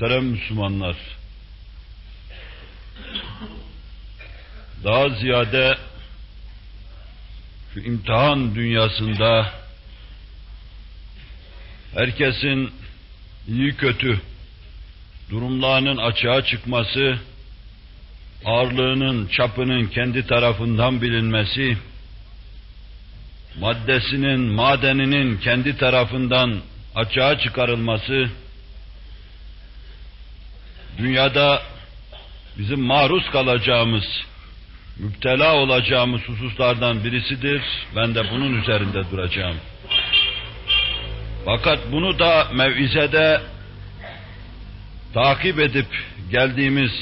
Muhterem Müslümanlar, daha ziyade şu imtihan dünyasında herkesin iyi kötü durumlarının açığa çıkması, ağırlığının, çapının kendi tarafından bilinmesi, maddesinin, madeninin kendi tarafından açığa çıkarılması, dünyada bizim maruz kalacağımız, müptela olacağımız hususlardan birisidir. Ben de bunun üzerinde duracağım. Fakat bunu da mevizede takip edip geldiğimiz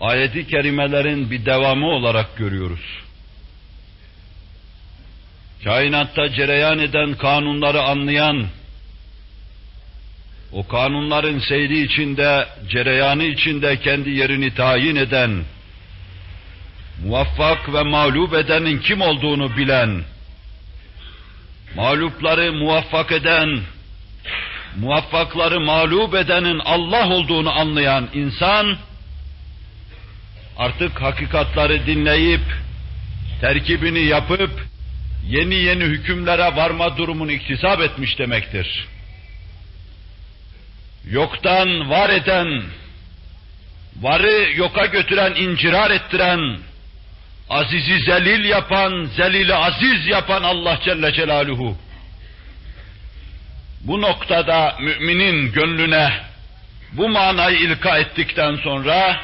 ayeti kerimelerin bir devamı olarak görüyoruz. Kainatta cereyan eden kanunları anlayan, o kanunların seyri içinde, cereyanı içinde kendi yerini tayin eden, muvaffak ve mağlup edenin kim olduğunu bilen, mağlupları muvaffak eden, muvaffakları mağlup edenin Allah olduğunu anlayan insan, artık hakikatları dinleyip, terkibini yapıp, yeni yeni hükümlere varma durumunu iktisap etmiş demektir. Yoktan var eden, varı yoka götüren, incirar ettiren, azizi zelil yapan, zelili aziz yapan Allah Celle Celaluhu. Bu noktada müminin gönlüne bu manayı ilka ettikten sonra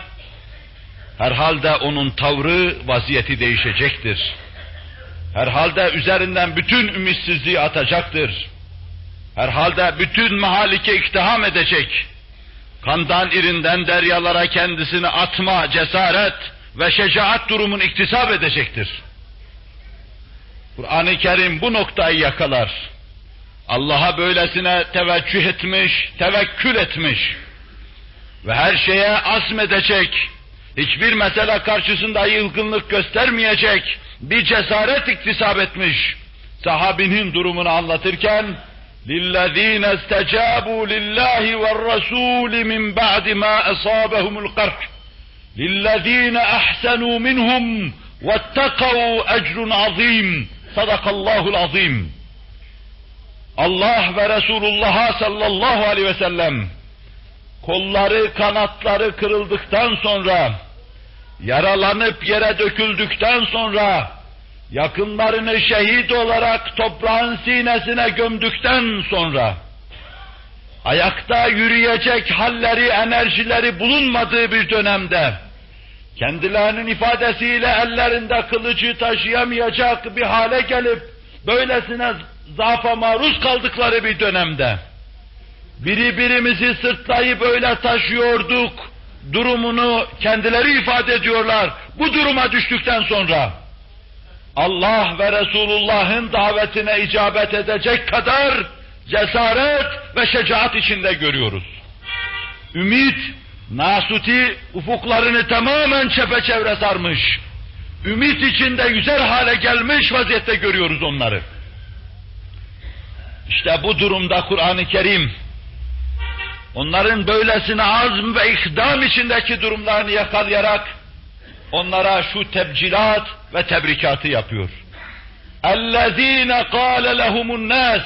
herhalde onun tavrı, vaziyeti değişecektir. Herhalde üzerinden bütün ümitsizliği atacaktır. Herhalde bütün mahalike iktiham edecek. Kandan irinden deryalara kendisini atma cesaret ve şecaat durumunu iktisap edecektir. Kur'an-ı Kerim bu noktayı yakalar. Allah'a böylesine teveccüh etmiş, tevekkül etmiş ve her şeye azmedecek, hiçbir mesele karşısında yılgınlık göstermeyecek bir cesaret iktisap etmiş. Sahabinin durumunu anlatırken لِلَّذ۪ينَ اسْتَجَابُوا لِلّٰهِ وَالرَّسُولِ مِنْ بَعْدِ مَا أَصَابَهُمُ الْقَرْحِ لِلَّذ۪ينَ أَحْسَنُوا مِنْهُمْ وَاتَّقَوْا اَجْرٌ عَظ۪يمٌ Sadakallahul azim. Allah ve Resulullah'a sallallahu aleyhi ve sellem kolları kanatları kırıldıktan sonra yaralanıp yere döküldükten sonra yakınlarını şehit olarak toprağın sinesine gömdükten sonra ayakta yürüyecek halleri, enerjileri bulunmadığı bir dönemde kendilerinin ifadesiyle ellerinde kılıcı taşıyamayacak bir hale gelip böylesine zaafa maruz kaldıkları bir dönemde biri birimizi sırtlayıp öyle taşıyorduk durumunu kendileri ifade ediyorlar. Bu duruma düştükten sonra Allah ve Resulullah'ın davetine icabet edecek kadar cesaret ve şecaat içinde görüyoruz. Ümit, nasuti ufuklarını tamamen çepeçevre sarmış. Ümit içinde yüzer hale gelmiş vaziyette görüyoruz onları. İşte bu durumda Kur'an-ı Kerim onların böylesine azm ve ikdam içindeki durumlarını yakalayarak onlara şu tebcilat ve tebrikatı yapıyor. اَلَّذ۪ينَ قَالَ لَهُمُ النَّاسِ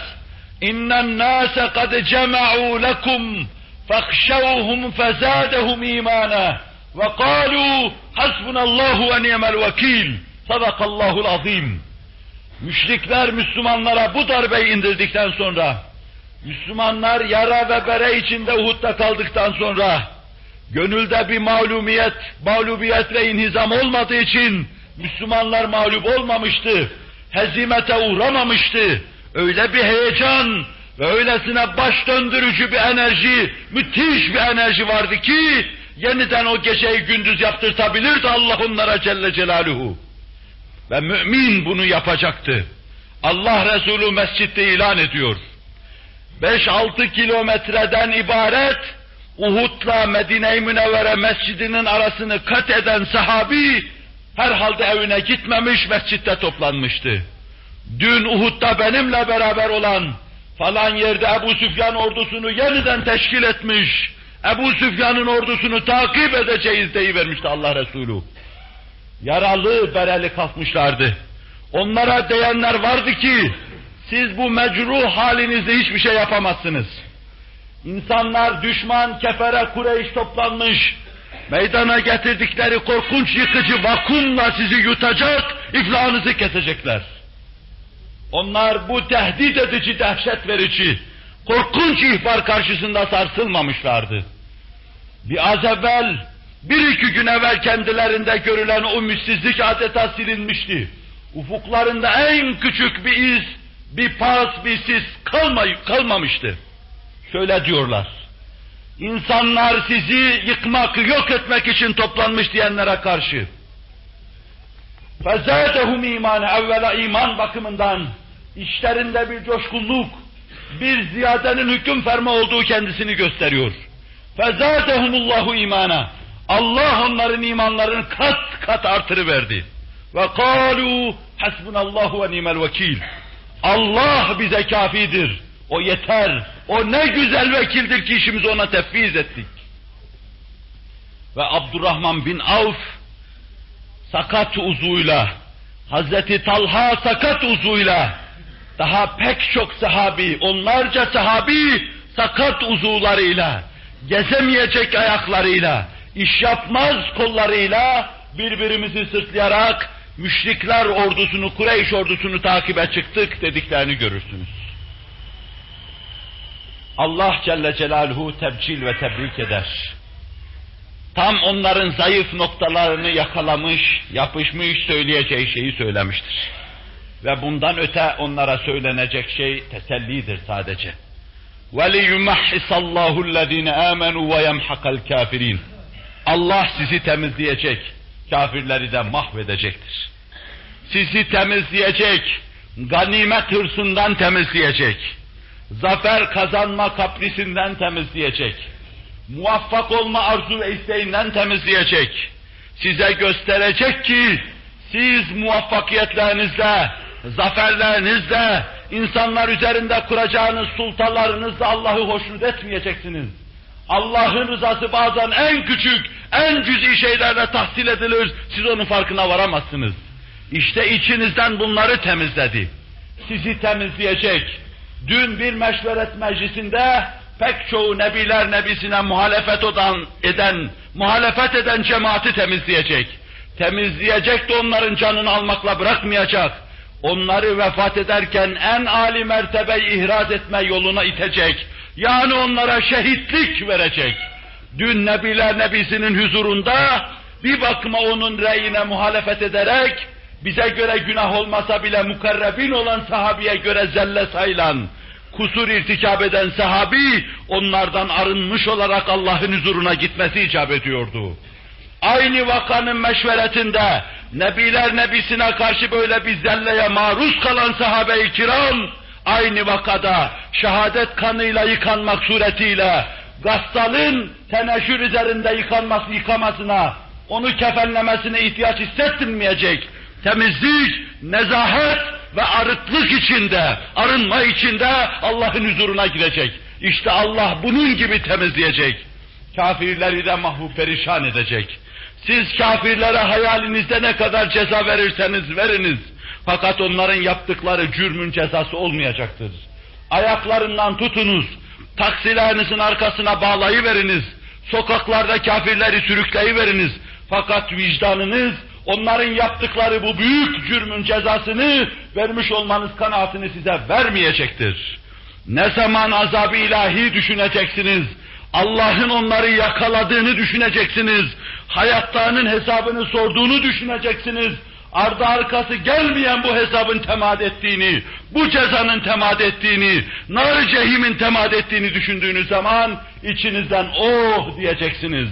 اِنَّ النَّاسَ قَدْ جَمَعُوا لَكُمْ فَاخْشَوْهُمْ فَزَادَهُمْ اِيمَانًا وَقَالُوا حَسْبُنَ اللّٰهُ وَنِيَمَ الْوَكِيلِ صَدَقَ اللّٰهُ الْعَظِيمِ Müşrikler Müslümanlara bu darbeyi indirdikten sonra, Müslümanlar yara ve bere içinde Uhud'da kaldıktan sonra, gönülde bir mağlumiyet, mağlubiyet ve inhizam olmadığı için Müslümanlar mağlup olmamıştı, hezimete uğramamıştı. Öyle bir heyecan ve öylesine baş döndürücü bir enerji, müthiş bir enerji vardı ki, yeniden o geceyi gündüz yaptırtabilirdi Allah onlara Celle Celaluhu. Ve mümin bunu yapacaktı. Allah Resulü mescitte ilan ediyor. 5-6 kilometreden ibaret Uhud'la Medine-i Münevvere mescidinin arasını kat eden sahabi herhalde evine gitmemiş mescitte toplanmıştı. Dün Uhud'da benimle beraber olan falan yerde Ebu Süfyan ordusunu yeniden teşkil etmiş, Ebu Süfyan'ın ordusunu takip edeceğiz deyivermişti Allah Resulü. Yaralı bereli kalkmışlardı. Onlara diyenler vardı ki, siz bu mecruh halinizde hiçbir şey yapamazsınız. İnsanlar düşman, kefere, Kureyş toplanmış, meydana getirdikleri korkunç yıkıcı vakumla sizi yutacak, iflahınızı kesecekler. Onlar bu tehdit edici, dehşet verici, korkunç ihbar karşısında sarsılmamışlardı. Bir az evvel, bir iki gün evvel kendilerinde görülen o müssizlik adeta silinmişti. Ufuklarında en küçük bir iz, bir pas, bir sis kalmay kalmamıştı. Şöyle diyorlar. İnsanlar sizi yıkmak, yok etmek için toplanmış diyenlere karşı. فَزَادَهُمْ iman Evvela iman bakımından işlerinde bir coşkunluk, bir ziyadenin hüküm ferma olduğu kendisini gösteriyor. فَزَادَهُمُ اللّٰهُ imana. Allah onların imanlarını kat kat artırıverdi. Ve قَالُوا حَسْبُنَ اللّٰهُ وَنِيمَ الْوَكِيلِ Allah bize kafidir. O yeter. O ne güzel vekildir ki işimizi ona tefviz ettik. Ve Abdurrahman bin Avf sakat uzuyla, Hazreti Talha sakat uzuyla, daha pek çok sahabi, onlarca sahabi sakat uzuvlarıyla, gezemeyecek ayaklarıyla, iş yapmaz kollarıyla birbirimizi sırtlayarak müşrikler ordusunu, Kureyş ordusunu takibe çıktık dediklerini görürsünüz. Allah Celle Celaluhu tebcil ve tebrik eder. Tam onların zayıf noktalarını yakalamış, yapışmış söyleyeceği şeyi söylemiştir. Ve bundan öte onlara söylenecek şey tesellidir sadece. وَلِيُمَحِّسَ اللّٰهُ الَّذ۪ينَ آمَنُوا وَيَمْحَقَ الْكَافِر۪ينَ Allah sizi temizleyecek, kafirleri de mahvedecektir. Sizi temizleyecek, ganimet hırsından temizleyecek, zafer kazanma kaprisinden temizleyecek, muvaffak olma arzu ve isteğinden temizleyecek, size gösterecek ki siz muvaffakiyetlerinizle, zaferlerinizle, insanlar üzerinde kuracağınız sultanlarınızla Allah'ı hoşnut etmeyeceksiniz. Allah'ın rızası bazen en küçük, en cüz'i şeylerle tahsil edilir, siz onun farkına varamazsınız. İşte içinizden bunları temizledi. Sizi temizleyecek. Dün bir meşveret meclisinde pek çoğu nebiler nebisine muhalefet odan, eden, muhalefet eden cemaati temizleyecek. Temizleyecek de onların canını almakla bırakmayacak. Onları vefat ederken en âli mertebeyi ihraz etme yoluna itecek. Yani onlara şehitlik verecek. Dün Nebiler Nebisi'nin huzurunda bir bakıma onun reyine muhalefet ederek bize göre günah olmasa bile mukarrebin olan sahabiye göre zelle sayılan, kusur irtikab eden sahabi onlardan arınmış olarak Allah'ın huzuruna gitmesi icap ediyordu. Aynı vakanın meşveretinde Nebiler Nebisine karşı böyle bir zelleye maruz kalan sahabe-i kiram aynı vakada şehadet kanıyla yıkanmak suretiyle gassalın teneşür üzerinde yıkanması yıkamasına, onu kefenlemesine ihtiyaç hissettirmeyecek temizlik, nezahet ve arıtlık içinde, arınma içinde Allah'ın huzuruna girecek. İşte Allah bunun gibi temizleyecek. Kafirleri de mahvu perişan edecek. Siz kafirlere hayalinizde ne kadar ceza verirseniz veriniz. Fakat onların yaptıkları cürmün cezası olmayacaktır. Ayaklarından tutunuz, taksilerinizin arkasına bağlayıveriniz. Sokaklarda kafirleri sürükleyiveriniz. Fakat vicdanınız onların yaptıkları bu büyük cürmün cezasını vermiş olmanız kanaatini size vermeyecektir. Ne zaman azabı ilahi düşüneceksiniz, Allah'ın onları yakaladığını düşüneceksiniz, hayatlarının hesabını sorduğunu düşüneceksiniz, ardı arkası gelmeyen bu hesabın temad ettiğini, bu cezanın temad ettiğini, nar cehimin temad ettiğini düşündüğünüz zaman içinizden oh diyeceksiniz.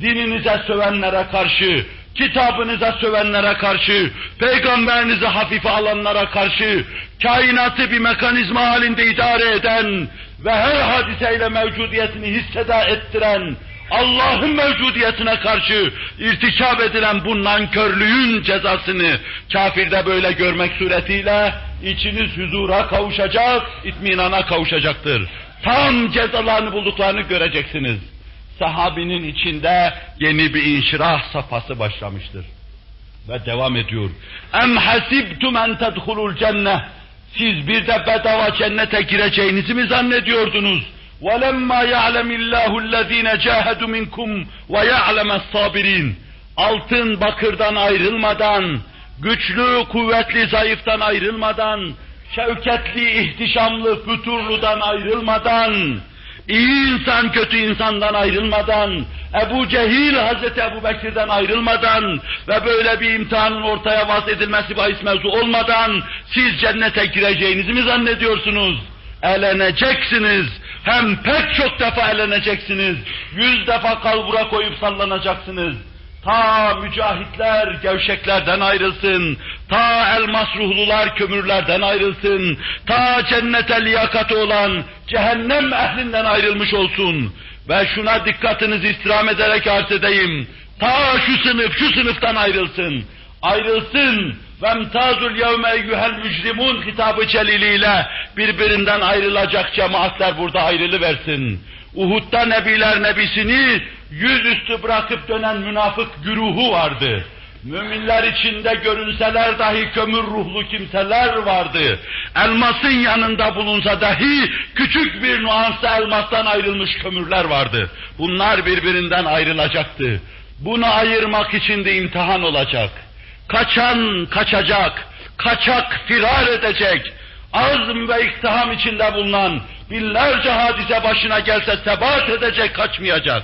Dininize sövenlere karşı, kitabınıza sövenlere karşı, peygamberinizi hafife alanlara karşı, kainatı bir mekanizma halinde idare eden ve her hadiseyle mevcudiyetini hisseda ettiren, Allah'ın mevcudiyetine karşı irtikap edilen bu nankörlüğün cezasını kafirde böyle görmek suretiyle içiniz huzura kavuşacak, itminana kavuşacaktır. Tam cezalarını bulduklarını göreceksiniz sahabinin içinde yeni bir inşirah safhası başlamıştır. Ve devam ediyor. Em hasibtum en tedhulul cenneh. Siz bir de bedava cennete gireceğinizi mi zannediyordunuz? وَلَمَّا يَعْلَمِ اللّٰهُ الَّذ۪ينَ جَاهَدُوا مِنْكُمْ وَيَعْلَمَ الصَّابِر۪ينَ Altın bakırdan ayrılmadan, güçlü, kuvvetli, zayıftan ayrılmadan, şevketli, ihtişamlı, füturludan ayrılmadan, iyi insan kötü insandan ayrılmadan, Ebu Cehil Hazreti Ebu Bekir'den ayrılmadan ve böyle bir imtihanın ortaya vaz edilmesi bahis mevzu olmadan siz cennete gireceğinizi mi zannediyorsunuz? Eleneceksiniz. Hem pek çok defa eleneceksiniz. Yüz defa kalbura koyup sallanacaksınız. Ta mücahitler gevşeklerden ayrılsın. Ta elmas ruhlular kömürlerden ayrılsın. Ta cennete liyakati olan cehennem ehlinden ayrılmış olsun. Ve şuna dikkatinizi istirham ederek arz edeyim. Ta şu sınıf, şu sınıftan ayrılsın. Ayrılsın. Vemtazul yevme eyyuhel mücrimun hitabı celiliyle birbirinden ayrılacak cemaatler burada ayrılıversin. Uhud'da Nebiler Nebisini yüzüstü bırakıp dönen münafık güruhu vardı. Müminler içinde görünseler dahi kömür ruhlu kimseler vardı. Elmasın yanında bulunsa dahi küçük bir nuansı elmastan ayrılmış kömürler vardı. Bunlar birbirinden ayrılacaktı. Bunu ayırmak için de imtihan olacak. Kaçan kaçacak, kaçak firar edecek, azm ve iktiham içinde bulunan binlerce hadise başına gelse sebat edecek, kaçmayacak.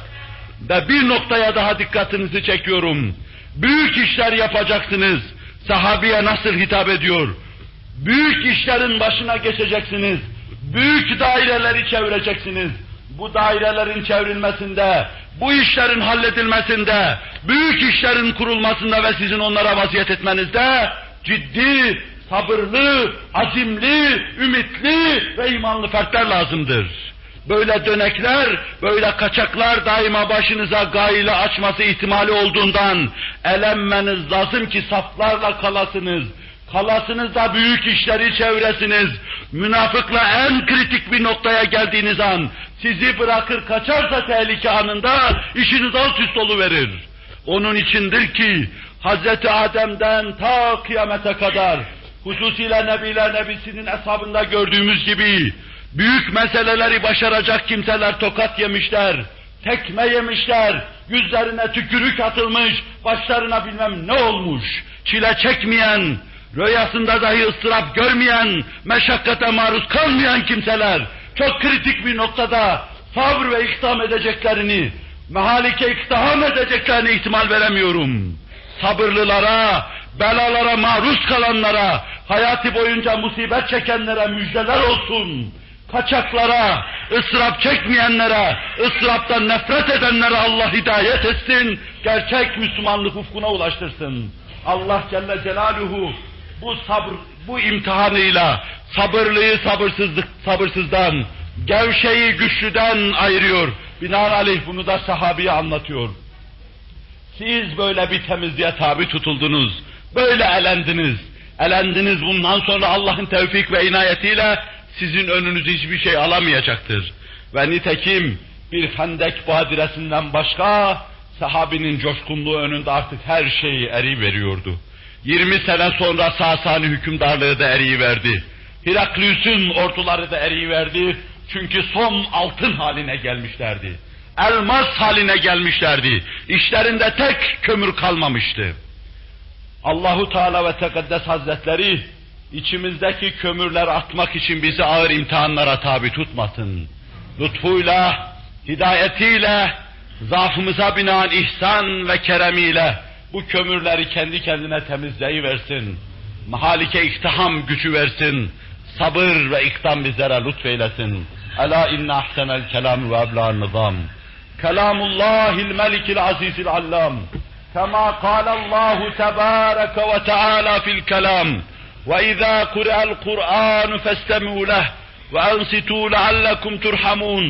Ve bir noktaya daha dikkatinizi çekiyorum. Büyük işler yapacaksınız. Sahabiye nasıl hitap ediyor? Büyük işlerin başına geçeceksiniz. Büyük daireleri çevireceksiniz. Bu dairelerin çevrilmesinde, bu işlerin halledilmesinde, büyük işlerin kurulmasında ve sizin onlara vaziyet etmenizde ciddi, sabırlı, azimli, ümitli ve imanlı fertler lazımdır. Böyle dönekler, böyle kaçaklar daima başınıza gayle açması ihtimali olduğundan elenmeniz lazım ki saflarla kalasınız. Kalasınız da büyük işleri çevresiniz. Münafıkla en kritik bir noktaya geldiğiniz an sizi bırakır kaçarsa tehlike anında işiniz alt üst verir. Onun içindir ki Hazreti Adem'den ta kıyamete kadar hususiyle Nebiler Nebisi'nin hesabında gördüğümüz gibi büyük meseleleri başaracak kimseler tokat yemişler, tekme yemişler, yüzlerine tükürük atılmış, başlarına bilmem ne olmuş, çile çekmeyen, rüyasında dahi ıstırap görmeyen, meşakkate maruz kalmayan kimseler, çok kritik bir noktada sabır ve ikdam edeceklerini, mehalike iktiham edeceklerini ihtimal veremiyorum. Sabırlılara, belalara maruz kalanlara, hayatı boyunca musibet çekenlere müjdeler olsun. Kaçaklara, ıstırap çekmeyenlere, ıstıraptan nefret edenlere Allah hidayet etsin, gerçek Müslümanlık ufkuna ulaştırsın. Allah Celle Celaluhu bu sabır, bu imtihanıyla sabırlıyı sabırsızlık, sabırsızdan, gevşeyi güçlüden ayırıyor. Binaenaleyh bunu da sahabiye anlatıyor. Siz böyle bir temizliğe tabi tutuldunuz, böyle elendiniz. Elendiniz bundan sonra Allah'ın tevfik ve inayetiyle sizin önünüzü hiçbir şey alamayacaktır. Ve nitekim bir hendek badiresinden başka sahabinin coşkunluğu önünde artık her şey eri veriyordu. 20 sene sonra Sasani hükümdarlığı da eriyi verdi. Heraklius'un orduları da eriyi verdi. Çünkü son altın haline gelmişlerdi. Elmas haline gelmişlerdi. İşlerinde tek kömür kalmamıştı. Allahu Teala ve Tekaddes Hazretleri İçimizdeki kömürler atmak için bizi ağır imtihanlara tabi tutmasın. Lütfuyla, hidayetiyle, zaafımıza binaen ihsan ve keremiyle bu kömürleri kendi kendine temizleyiversin. Mahalike iktiham gücü versin. Sabır ve ikdam bizlere lütfeylesin. Ela inne ahsenel kelam ve ebla'n nizam. Kelamullahil melikil azizil allam. Kema kâlallahu tebâreke ve teâlâ fil kelam. وإذا قرأ القرآن فاستمعوا له وأنصتوا لعلكم ترحمون.